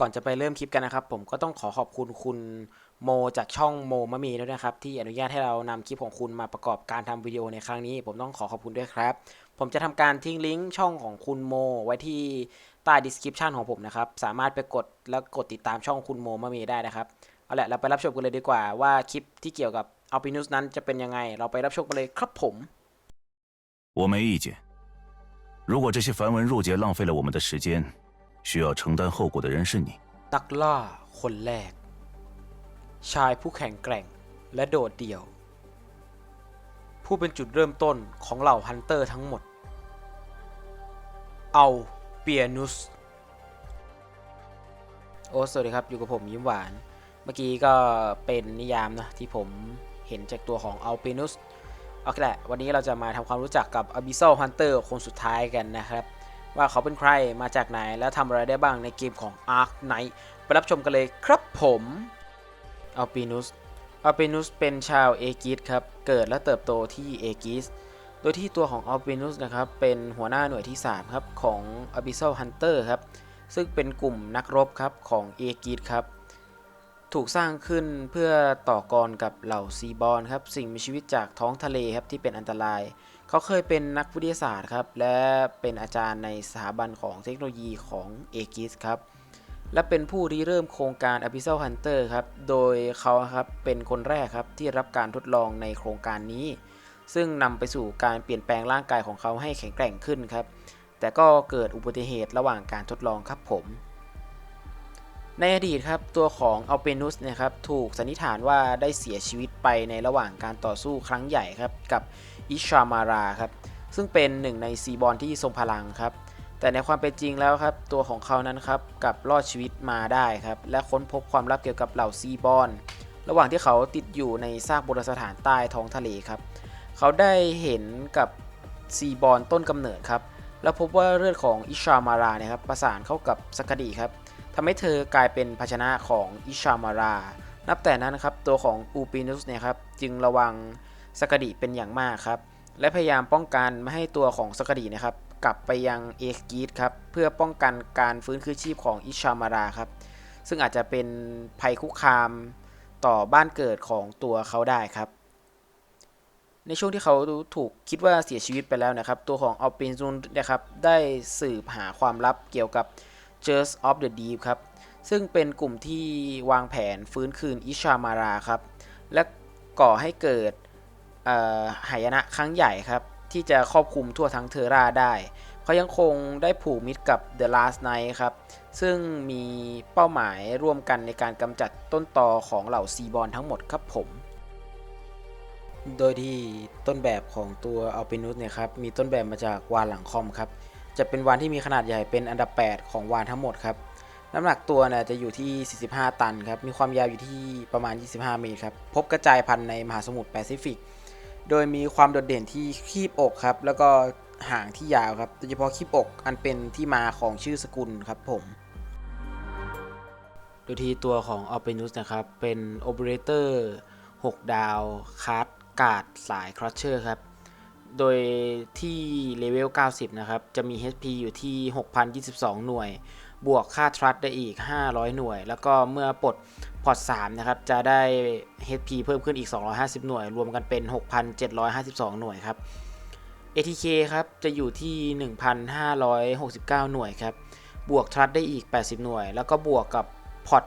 ก่อนจะไปเริ่มคลิปกันนะครับ ผมก็ต้องขอขอบคุณคุณโมจากช่องโมมะมีด้วยนะครับ ที่อนุญาตให้เรานำคลิปของคุณมาประกอบการทำวิดีโอในครั้งนี้ ผมต้องขอขอบคุณด้วยครับ ผมจะทำการทิ้งลิงก์ช่องของคุณโม ไว้ที่ใต้ description ของผมนะครับ สามารถไปกดแล้วกดติดตามช่องคุณโมมะมีได้นะครับ เอาละเราไปรับชมกันเลยดีกว่าว่าคลิปที่เกี่ยวกับอัลปินุสนั้นจะเป็นยังไง เราไปรับชมกันเลยครับผม 我没意见。如果这些繁文缛节浪费了我们的时间， 需要承担后果的人是你。 นักล่าคนแรก ชายผู้แข็งแกร่งและโดดเดี่ยว ผู้เป็นจุดเริ่มต้นของเหล่าฮันเตอร์ทั้งหมด เอาเปียนุส โอ้สวัสดีครับ อยู่กับผมยิ้มหวาน เมื่อกี้ก็เป็นนิยามนะที่ผมเห็นจากตัวของอัลเปนุสโอเคแหละ วันนี้เราจะมาทำความรู้จักกับ Abyssal Hunter คนสุดท้ายกันนะครับ ว่าเขาเป็นใครมาจากไหนและทำอะไรได้บ้างในเกมของ Ark Knight ไปรับชมกันเลยครับผมอัลปินุสอัลปินุสเป็นชาวเอกิสครับ เกิดและเติบโตที่เอกิสโดยที่ตัวของอัลปินุสนะครับ เป็นหัวหน้าหน่วยที่ 3 ครับ ของ Abyssal Hunter ครับ ซึ่งเป็นกลุ่มนักรบครับ ของเอกิสครับ ถูกสร้างขึ้นเพื่อต่อกรกับเหล่าซีบอลครับ สิ่งมีชีวิตจากท้องทะเลครับ ที่เป็นอันตราย เขาเคยเป็นนักวิทยาศาสตร์ครับ และเป็นอาจารย์ในสถาบันของเทคโนโลยีของเอกิสครับ และเป็นผู้ริเริ่มโครงการ Abyssal Hunter ครับ โดยเขาครับเป็นคนแรกครับที่รับการทดลองในโครงการนี้ ซึ่งนำไปสู่การเปลี่ยนแปลงร่างกายของเขาให้แข็งแกร่งขึ้นครับ แต่ก็เกิดอุบัติเหตุระหว่างการทดลองครับผม ในอดีตครับตัวของอัลเปนุสนี่ยครับถูกสันนิษฐานว่าได้เสียชีวิตไปในระหว่างการต่อสู้ครั้งใหญ่ครับกับ อิชามาราครับ ซึ่งเป็นหนึ่งในซีบอลที่ทรงพลังครับ แต่ในความเป็นจริงแล้วครับ ตัวของเขานั้นครับกับรอดชีวิตมาได้ครับ และค้นพบความลับเกี่ยวกับเหล่าซีบอลระหว่างที่เขาติดอยู่ในซากโบราณสถานใต้ท้องทะเลครับ เขาได้เห็นกับซีบอลต้นกำเนิดครับ แล้วพบว่าเลือดของอิชามาราเนี่ยครับประสานเข้ากับสกดีครับทำให้เธอกลายเป็นภาชนะของอิชามารา นับแต่นั้นนะครับตัวของอูปินุสเนี่ยครับจึงระวัง สกดีเป็นอย่างมากครับ และพยายามป้องกันไม่ให้ตัวของสกดีนะครับ กลับไปยังเอสกีดครับ เพื่อป้องกันการฟื้นคืนชีพของอิชามาราครับ ซึ่งอาจจะเป็นภัยคุกคามต่อบ้านเกิดของตัวเขาได้ครับ ในช่วงที่เขาถูกคิดว่าเสียชีวิตไปแล้วนะครับ ตัวของอัลปินซุนนะครับ ได้สืบหาความลับเกี่ยวกับ j u s of the Deep ครับ ซึ่งเป็นกลุ่มที่วางแผนฟื้นคืนอิชามาราครับ และก่อให้เกิด หายนะครั้งใหญ่ครับ ที่จะครอบคลุมทั่วทั้งเทอร่าได้เขายังคงได้ผูกมิตรกับ The Last Night ครับ ซึ่งมีเป้าหมายร่วมกันในการกำจัดต้นตอของเหล่าซีบอลทั้งหมดครับผม โดยที่ต้นแบบของตัวอัลปินุสเนี่ยครับมีต้นแบบมาจากวานหลังคอมครับจะเป็นวานที่มีขนาดใหญ่เป็นอันดับ 8 ของวานทั้งหมดครับน้ำหนักตัวเนี่ยจะอยู่ที่ 45 ตันครับ มีความยาวอยู่ที่ประมาณ 25 เมตรครับ พบกระจายพันธุ์ในมหาสมุทรแปซิฟิก โดยมีความโดดเด่นที่คีบอกครับ แล้วก็หางที่ยาวครับ โดยเฉพาะคีบอกอันเป็นที่มาของชื่อสกุลครับผมโดยที่ตัวของ a l p i n u s นะครับ เป็นโอเปอเรเตอร์6ดาวคาร์ดกาดสายครัชเชอร์ครับ โดยที่เลเวล 90 นะครับ จะมี HP อยู่ที่ 6,022 หน่วย บวกค่าทรัสได้อีก 500 หน่วย แล้วก็เมื่อปลดพอร์ต3นะครับจะได้ HP เพิ่มขึ้นอีก 250 หน่วย รวมกันเป็น 6,752 หน่วยครับ ATK ครับจะอยู่ที่ 1,569 หน่วยครับ บวกทรัสได้อีก 80 หน่วย แล้วก็บวกกับพอร์ต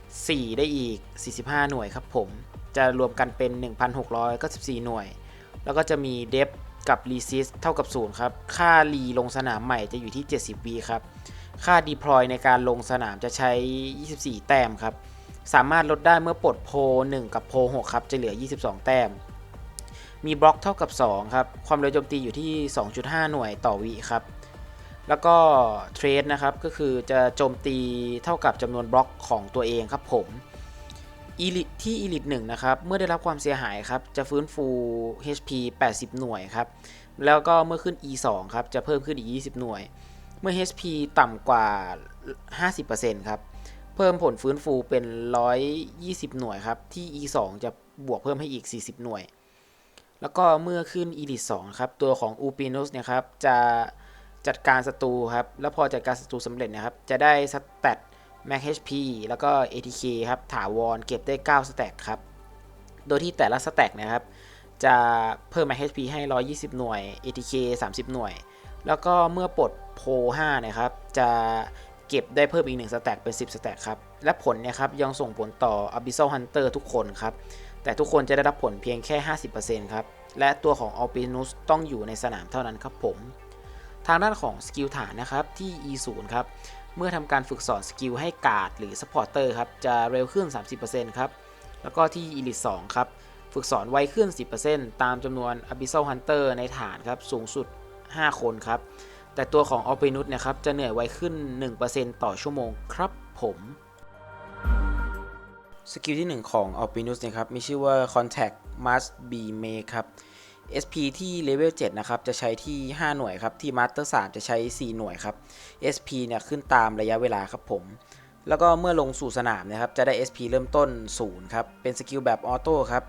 4ได้อีก 45 หน่วยครับผม จะรวมกันเป็น 1,694 หน่วย แล้วก็จะมีเดฟกับรีซิสเท่ากับ 0 ครับ ค่ารีลงสนามใหม่จะอยู่ที่ 70วีครับ ค่าดีพลอยในการลงสนามจะใช้ 24 แต้มครับ สามารถลดได้เมื่อปลดโพ1กับโพ6ครับจะเหลือ 22 แต้ม มีบล็อกเท่ากับ 2 ครับ ความเร็วโจมตีอยู่ที่ 2.5 หน่วยต่อวิครับ แล้วก็เทรดนะครับก็คือจะโจมตีเท่ากับจำนวนบล็อกของตัวเองครับผมอีลิที่อีลิท1นะครับ เมื่อได้รับความเสียหายครับ จะฟื้นฟู HP 80 หน่วยครับ แล้วก็เมื่อขึ้น E 2 ครับ จะเพิ่มขึ้นอีก 20 หน่วย เมื่อ HP ต่ำกว่า 50%ครับ เพิ่มผลฟื้นฟูเป็น 120 หน่วยครับ ที่ E 2จะบวกเพิ่มให้อีก 40 หน่วย แล้วก็เมื่อขึ้น e l i t 2ครับ ตัวของ u p i n u s เนี่ยครับ จะจัดการศัตรูครับ แล้วพอจัดการศัตรูสำเร็จนะครับ จะได้สแตท Max HP แล้วก็ ATK ครับ ถาวรเก็บได้ 9 สแต็กครับ โดยที่แต่ละสแต็กนะครับ จะเพิ่ม Max HP ให้ 120 หน่วย ATK 30 หน่วย แล้วก็เมื่อปลดโพ5นะครับ จะ เก็บได้เพิ่มอีก1สแต็กเป็น 10สแต็กครับ และผลเนี่ยครับยังส่งผลต่อ Abyssal Hunter ทุกคนครับ แต่ทุกคนจะได้รับผลเพียงแค่ 50%ครับ และตัวของ Alpinus ต้องอยู่ในสนามเท่านั้นครับผม ทางด้านของสกิลฐานนะครับที่ E0 ครับ เมื่อทำการฝึกสอนสกิลให้การ์ดหรือ Supporter ครับจะเร็วขึ้น 30%ครับ แล้วก็ที่ Elite 2ครับฝึกสอนไวขึ้น 10%ตามจำนวน Abyssal Hunter ในฐานครับสูงสุด 5 คนครับ แต่ตัวของ Alpinus เนะครับจะเหนื่อยไวขึ้น 1%ต่อชั่วโมงครับผมสกิลที่ 1 ของ Alpinus นะครับมีชื่อว่า Contact Must Be Made ครับ SP ที่เลเวล7นะครับจะใช้ที่ 5 หน่วยครับ ที่ Master 3จะใช้ 4 หน่วยครับ SP เนี่ยขึ้นตามระยะเวลาครับผม แล้วก็เมื่อลงสู่สนามนะครับจะได้ SP เริ่มต้น 0 ครับ เป็นสกิลแบบออโต้ครับ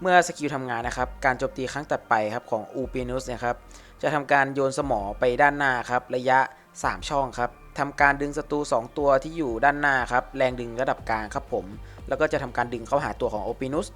เมื่อสกิลทำงานนะครับ การโจมตีครั้งตัดไปครับของ u p i n u s นะครับ จะทำการโยนสมอไปด้านหน้าครับ ระยะ 3 ช่องครับทำการดึงศัตรู2 ตัวที่อยู่ด้านหน้าครับ แรงดึงระดับกลางครับผม แล้วก็จะทำการดึงเข้าหาตัวของ Opinus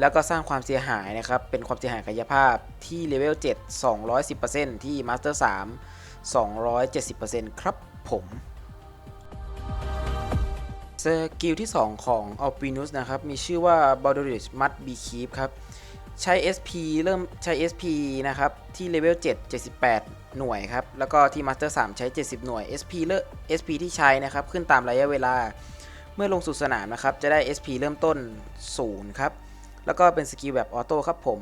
แล้วก็สร้างความเสียหายนะครับ เป็นความเสียหายกายภาพที่เลเวล7 210%ที่ Master 3 270%ครับผมสกิลที่ 2 ของ Alpinus นะครับ มีชื่อว่า b o d e r i c h Must Be Keep ครับ ใช้ SP เริ่มใช้ SP นะครับ ที่เลเวล7 78 หน่วยครับ แล้วก็ที่ Master 3ใช้ 70 หน่วย SP เลิ SP ที่ใช้นะครับ ขึ้นตามระยะเวลาเมื่อลงสู่สนามนะครับ จะได้ SP เริ่มต้น 0 ครับ แล้วก็เป็นสกิลแบบออโต้ครับผม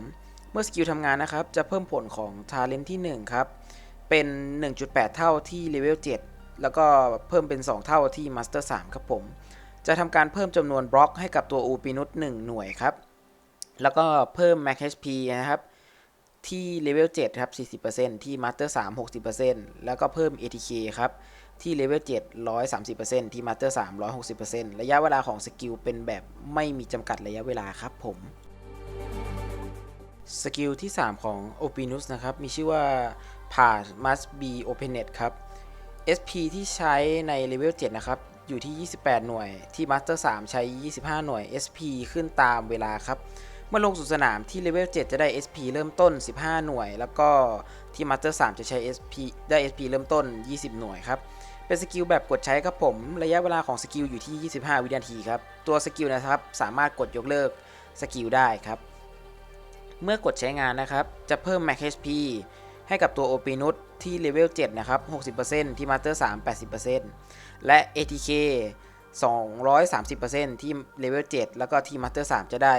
เมื่อสกิลทำงานนะครับ จะเพิ่มผลของ Talent ที่ 1 ครับ เป็น 1.8 เท่าที่เลเวล7แล้วก็เพิ่มเป็น 2 เท่าที่ Master 3ครับผม จะทำการเพิ่มจำนวนบล็อกให้กับตัว u p i n u s 1หน่วยครับ แล้วก็เพิ่ม Max HP นะครับ ที่เลเวล7ครับ 40%ที่ Master 3 60%แล้วก็เพิ่ม ATK ครับ ที่เลเวล7 130%ที่ Master 3 160%ระยะเวลาของสกิลเป็นแบบไม่มีจำกัดระยะเวลาครับผมสกิลที่ 3 ของ Opinus นะครับ มีชื่อว่า Path Must Be Opened ครับ SP ที่ใช้ในเลเวล7นะครับ อยู่ที่ 28 หน่วย ที่ Master 3 ใช้ 25 หน่วย SP ขึ้นตามเวลาครับ มื่อลงสู่สนามที่เลเวล 7 จะได้ SP เริ่มต้น 15 หน่วย แล้วก็ที่ Master 3จะใช้ SP ได้ SP เริ่มต้น 20 หน่วยครับ เป็นสกิลแบบกดใช้ครับผม ระยะเวลาของสกิลอยู่ที่ 25 วินาทีครับ ตัวสกิลนะครับสามารถกดยกเลิกสกิลได้ครับ เมื่อกดใช้งานนะครับ จะเพิ่ม Max HP ให้กับตัว Opinus ที่เลเวล 7 นะครับ 60%ที่ Master 3 80%และ ATK 230%ที่เลเวล7แล้วก็ที่ Master 3จะได้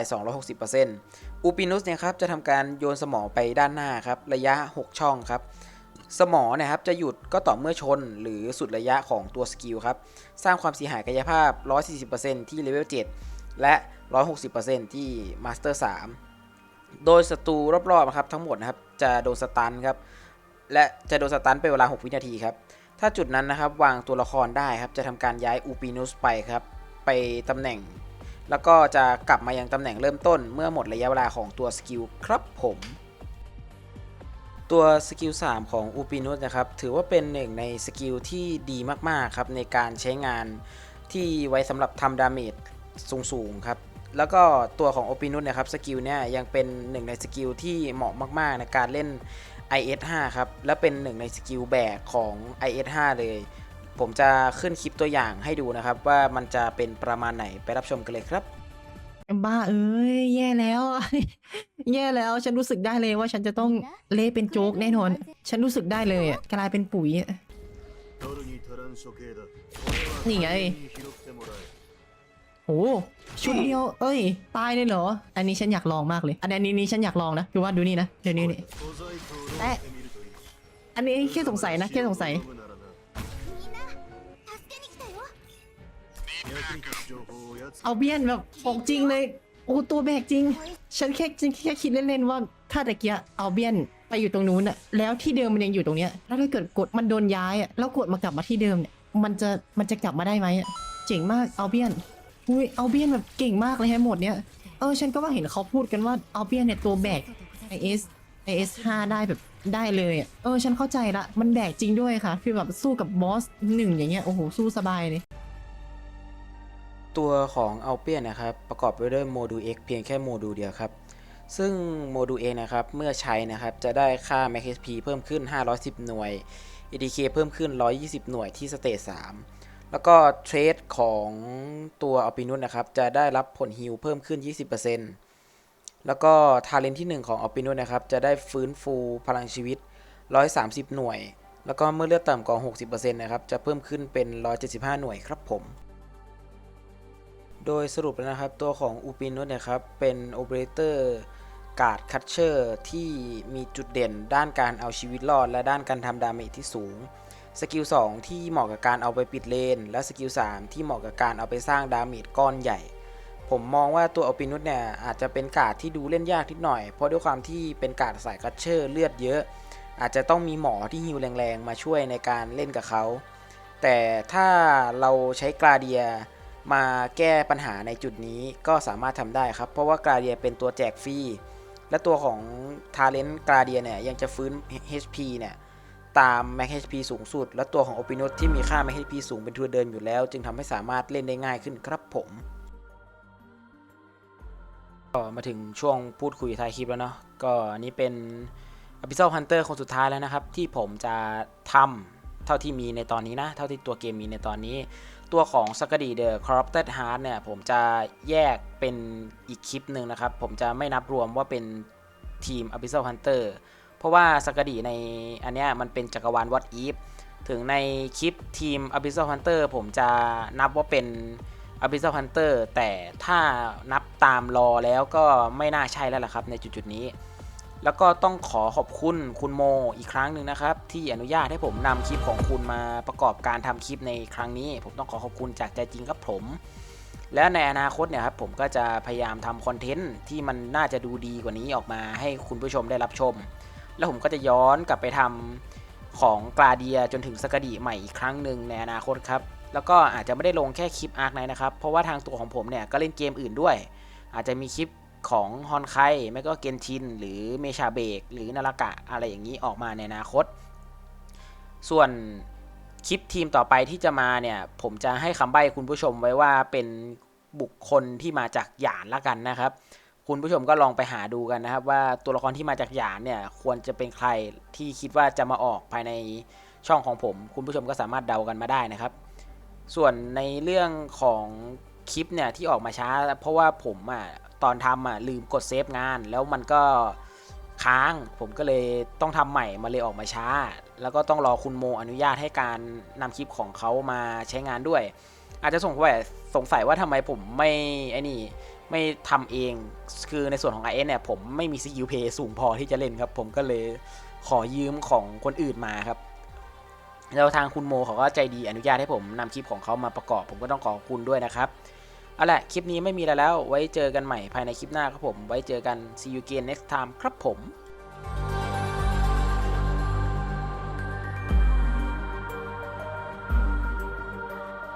260% Upinus เนี่ยครับจะทำการโยนสมอไปด้านหน้าครับระยะ 6 ช่องครับสมอเนะครับจะหยุดก็ต่อเมื่อชนหรือสุดระยะของตัวสกิลครับสร้างความเสียหายกายภาพ 140%ที่เลเวล7และ 160%ที่ Master 3โดยศัตรูรอบๆครับทั้งหมดนะครับจะโดนสตันครับ และจะโดนสตันเป็นเวลา 6 วินาทีครับ ถ้าจุดนั้นนะครับวางตัวละครได้ครับ จะทำการย้ายอูปินุสไปครับ ไปตำแหน่ง แล้วก็จะกลับมายังตำแหน่งเริ่มต้นเมื่อหมดระยะเวลาของตัวสกิลครับผมตัวสกิล 3 ของอูปินุสนะครับ ถือว่าเป็นหนึ่งในสกิลที่ดีมาก ๆ ครับ ในการใช้งานที่ไว้สำหรับทำดาเมจสูง ๆ ครับ แล้วก็ตัวของ Opinus เนะครับสกิลเนี่ยยังเป็นหนึ่งในสกิลที่เหมาะมากๆในการเล่น IS5 ครับ และเป็นหนึ่งในสกิลแบกของ IS5 เลย ผมจะขึ้นคลิปตัวอย่างให้ดูนะครับว่ามันจะเป็นประมาณไหนไปรับชมกันเลยครับ บ้าเอ้ยแย่แล้ว แย่แล้วฉันรู้สึกได้เลยว่าฉันจะต้องเละเป็นโจ๊กแน่นอน ฉันรู้สึกได้เลยอะกลายเป็นปุ๋ยนี่ไง โหชุดเดียว เอ้ย ตายเลยเหรอ อันนี้ฉันอยากลองมากเลย อันนี้นี้ฉันอยากลองนะคือว่าดูนี่นะ เดี๋ยวนี้นี่แตะอันนี้แค่สงสัยนะแค่สงสัยเอาเบี้ยนแบบของจริงเลย โอ้ตัวแบกจริง ฉันแค่ฉันแค่คิดเล่นๆว่าถ้าตะเกียเอาเบี้ยนไปอยู่ตรงนู้นอะแล้วที่เดิมมันยังอยู่ตรงเนี้ย แล้วถ้าเกิดกดมันโดนย้ายอะแล้วกดมากลับมาที่เดิมเนี่ย มันจะมันจะกลับมาได้ไหมอะเจ๋งมากเอาเบี้ยน อุ้ยเอาเบี้ยนแบบเก่งมากเลยให้หมดเนี้ยเออฉันก็ว่าเห็นเขาพูดกันว่าเอาเบี้ยนเนี่ยตัวแบก IS IS 5ไอเอสห้าได้แบบได้เลยอะเออฉันเข้าใจละมันแบกจริงด้วยค่ะคือแบบสู้กับบอสหนึ่งอย่างเงี้ยโอ้โหสู้สบายเลย ตัวของ a l p i o n นะครับประกอบไปด้วยโมดูล X เพียงแค่โมดูลเดียวครับ ซึ่งโมดูล X นะครับเมื่อใช้นะครับจะได้ค่า Max HP เพิ่มขึ้น 510 หน่วย ADK เพิ่มขึ้น 120 หน่วยที่สเตจ3 แล้วก็เทรดของตัว a l p i n u s นะครับ จะได้รับผลฮิลเพิ่มขึ้น 20%แล้วก็ทาเลนที่ 1 ของ a l p i n u s นะครับ จะได้ฟื้นฟูพลังชีวิต 130 หน่วย แล้วก็เมื่อเลือดต่ำกว่า 60%นะครับ จะเพิ่มขึ้นเป็น 175 หน่วยครับผม โดยสรุปแล้วนะครับ ตัวของอูปินุสเนี่ยครับ เป็นโอเปอเรเตอร์การ์ดคัตเชอร์ที่มีจุดเด่นด้านการเอาชีวิตรอด และด้านการทำดาเมจที่สูง สกิล2ที่เหมาะกับการเอาไปปิดเลน และสกิล3ที่เหมาะกับการเอาไปสร้างดาเมจก้อนใหญ่ ผมมองว่าตัวอปินุสเนี่ยอาจจะเป็นการ์ดที่ดูเล่นยากนิดหน่อย เพราะด้วยความที่เป็นการ์ดสายคัตเชอร์เลือดเยอะ อาจจะต้องมีหมอที่ฮิวแรงๆ มาช่วยในการเล่นกับเขา แต่ถ้าเราใช้กราเดียมาแก้ปัญหาในจุดนี้ก็สามารถทำได้ครับ เพราะว่ากราเดียเป็นตัวแจกฟรีและตัวของทาเลนต์กราเดียเนี่ยยังจะฟื้น HP เนี่ย ตาม Max HP สูงสุด และตัวของ o p i n u s ที่มีค่า Max HP สูงเป็นตัวเดิมอยู่แล้ว จึงทำให้สามารถเล่นได้ง่ายขึ้นครับผมก็มาถึงช่วงพูดคุยท้ายคลิปแล้วเนาะก็อันนี้เป็นอ b i s s a l Hunter คนสุดท้ายแล้วนะครับ ที่ผมจะทำเท่าที่มีในตอนนี้นะ เท่าที่ตัวเกมมีในตอนนี้ ตัวของ s a k a d i The Corrupted Heart เนี่ย ผมจะแยกเป็นอีกคลิปหนึ่งนะครับ ผมจะไม่นับรวมว่าเป็นทีม Abyssal Hunter เพร ราะว่า s a k a d i ในอันเนี้ยมันเป็นจักรวาล What If ถึงในคลิปทีม Abyssal Hunter ผมจะนับว่าเป็น Abyssal Hunter แต่ถ้านับตามรอแล้วก็ไม่น่าใช่แล้วล่ะครับในจุดๆนี้ แล้วก็ต้องขอขอบคุณคุณโมอีกครั้งหนึ่งนะครับ ที่อนุญาตให้ผมนำคลิปของคุณมาประกอบการทำคลิปในครั้งนี้ ผมต้องขอขอบคุณจากใจจริงครับผม และในอนาคตเนี่ยครับผมก็จะพยายามทำคอนเทนต์ที่มันน่าจะดูดีกว่านี้ออกมาให้คุณผู้ชมได้รับชม แล้วผมก็จะย้อนกลับไปทำของกลาเดียจนถึงสกดีใหม่อีกครั้งหนึ่งในอนาคตครับ แล้วก็อาจจะไม่ได้ลงแค่คลิปอาร์คไนนะครับ เพราะว่าทางตัวของผมเนี่ยก็เล่นเกมอื่นด้วย อาจจะมีคลิปของฮอนไคไม่ก็เกนชิน หรือเมชาเบกหรือนาฬกะอะไรอย่างนี้ออกมาในอนาคต ส่วนคลิปทีมต่อไปที่จะมาเนี่ย ผมจะให้คำใบ้คุณผู้ชมไว้ว่าเป็นบุคคลที่มาจากหยานละกันนะครับ คุณผู้ชมก็ลองไปหาดูกันนะครับ ว่าตัวละครที่มาจากหยานเนี่ยควรจะเป็นใครที่คิดว่าจะมาออกภายในช่องของผม คุณผู้ชมก็สามารถเดากันมาได้นะครับ ส่วนในเรื่องของคลิปเนี่ยที่ออกมาช้า เพราะว่าผมอะตอนทำอะลืมกดเซฟงาน แล้วมันก็ค้างผมก็เลยต้องทำใหม่มาเลยออกมาช้า แล้วก็ต้องรอคุณโมอนุญาตให้การนำคลิปของเขามาใช้งานด้วย อาจจะสงสัยสงสัยว่าทำไมผมไม่ไอ้นี่ ไม่ทำเอง คือในส่วนของ IS เนี่ยผมไม่มีสกิลเพย์สูงพอที่จะเล่นครับ ผมก็เลยขอยืมของคนอื่นมาครับ แล้วทางคุณโมเขาก็ใจดีอนุญาตให้ผมนำคลิปของเขามาประกอบ ผมก็ต้องขอบคุณด้วยนะครับ เอาละคลิปนี้ไม่มีอะไรแล้ว ไว้เจอกันใหม่ภายในคลิปหน้าครับผม ไว้เจอกัน see you again next time ครับผม